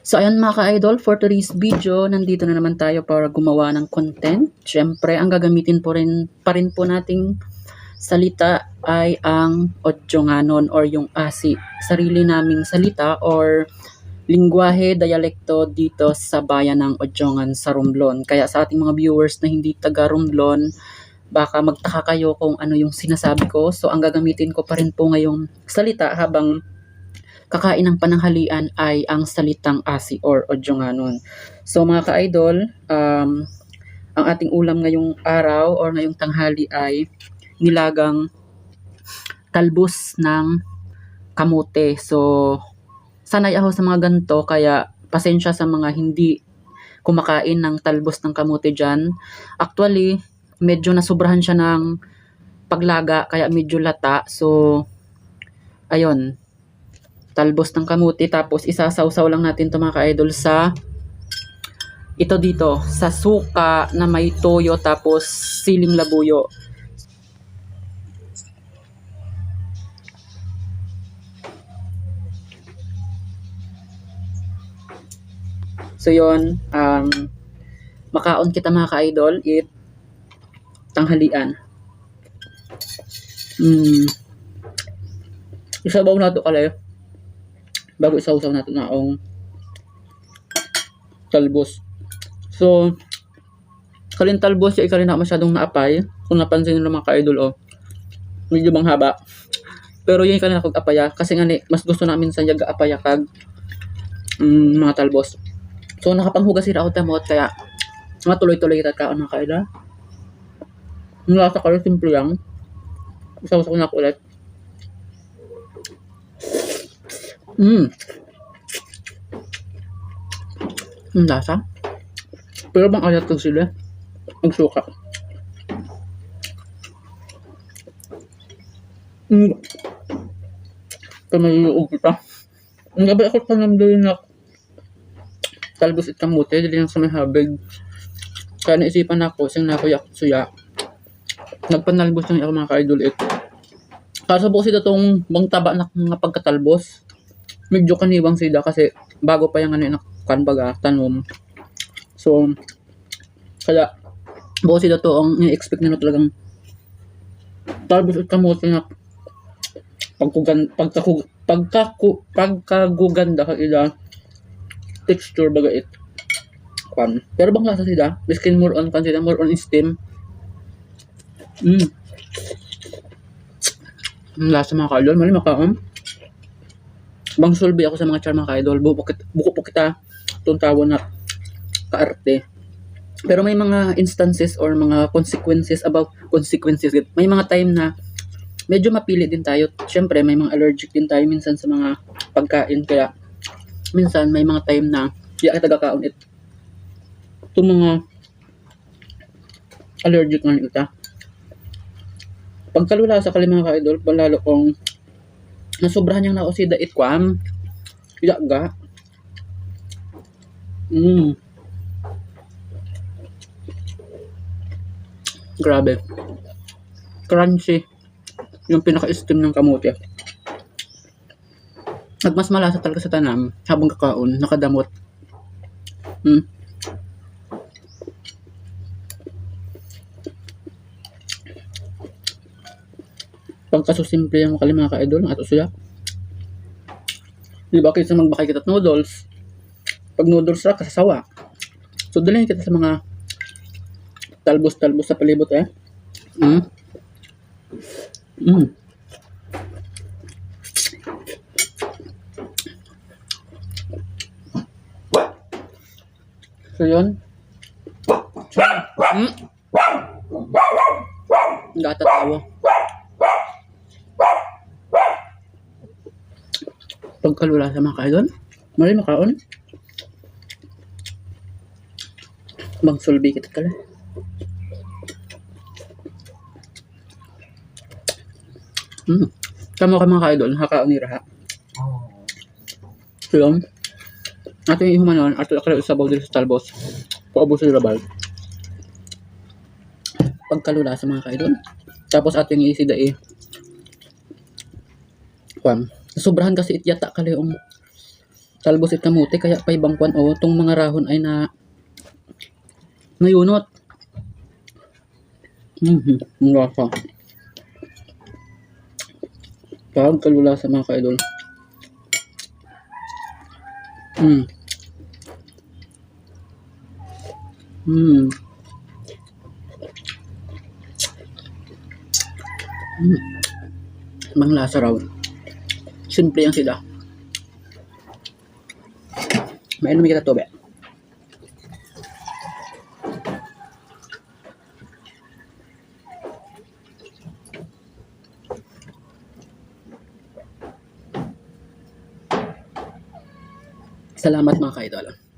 So ayan mga ka-idol, for today's video, nandito na naman tayo para gumawa ng content. Siyempre, ang gagamitin po rin, pa rin po nating salita ay ang Otjonganon or yung ASI. Sarili naming salita or lingwahe, dialekto dito sa bayan ng Odjongan sa Romblon. Kaya sa ating mga viewers na hindi taga Romblon, baka magtaka kayo kung ano yung sinasabi ko. So ang gagamitin ko pa rin po ngayong salita habang kakain ng pananghalian ay ang salitang asi or Odjonganon. So mga ka-idol, um, ang ating ulam ngayong araw or ngayong tanghali ay nilagang talbos ng kamote. So, sanay ako sa mga ganito, kaya pasensya sa mga hindi kumakain ng talbos ng kamote dyan. Actually, medyo nasubrahan siya ng paglaga, kaya medyo lata. So, ayun, talbos ng kamote. Tapos, isasawsaw lang natin ito mga ka-idol sa ito dito, sa suka na may toyo tapos siling labuyo. So yon um, makaon kita mga ka-idol, it tanghalian. Mm. Isabaw na to kalay. Bago isawsaw natin na ang talbos. So, kalin talbos yung ikalin na masyadong naapay. Kung napansin nyo mga ka-idol, oh, medyo bang haba. Pero yun ikalin na kog apaya. Kasi nga ni, mas gusto namin sa yaga apaya kag mm, mga talbos. So, nakapanghugas sila ako tamot, kaya matuloy-tuloy kita kaon mga kaila. Ang lasa ka simple lang. Isaw ko na ako ulit. Mmm. Ang lasa. Pero bang ayat kag sila? Ang suka. Mm. Kamayuog kita. Ang gabi ako pa namdali na talbos at kamote, dili lang sa may habig. Kaya naisipan ako, sing nakuya suya. Nagpanalbos lang ako mga ka-idol it. Para sa buko sila tong bang taba na mga pagkatalbos. Medyo kaniwang sila kasi bago pa yung ano yung kanbaga, tanom. So, kaya buko sila to ang i-expect nila talagang talbos at kamote na pagkugan pagkaku pagkaku pagkaguganda ka ila texture baga it kwan. Pero bang lasa sila biskin more on kan sila more on steam. Mm. Lasa mga ka-idol mali makaon bang sulbi ako sa mga char mga ka-idol. Buko, buko po kita itong na kaarte. Pero may mga instances or mga consequences about consequences. May mga time na medyo mapili din tayo. Syempre may mga allergic din tayo minsan sa mga pagkain. Kaya minsan may mga time na di kita tagakaon it. Itong mga allergic nga ita pagkalula sa kali mga ka-idol palalo kung nasobrahan niyang naosida it kwam ilaga mm. grabe crunchy yung pinaka-steam ng kamote at mas malasa talaga sa tanam habang kakaon, nakadamot. Hmm. Pagkasusimple yung kali mga ka-idol, at usuya. Di ba kaysa magbakay kita noodles? Pag noodles ra, kasasawa. So, dalhin kita sa mga talbos-talbos sa palibot eh. Hmm. Hmm. So, yun. Hmm. Gata Pagkalula sa mga kaidol. Mali makaon. Bang sulbi kita kala. Hmm. Tama ka mga kaidol. Hakaon ni Raha. So, yun. Ato yung ihumanon, ato akala usabaw dito sa talbos. Paubos sa labal. Pagkalula sa mga kaidol. Tapos ato yung isida eh. Kwan. Sobrahan kasi ityata kali yung talbos at kamuti kaya pa kwan o tong mga rahon ay na nayunot. Mhm, ang lasa. Parang kalula sa mga ka-idol. Mm. Mm. Mm. Mang lasa raw. Simple ang sila. Mainom kita to, be. Salamat mga ka-idol.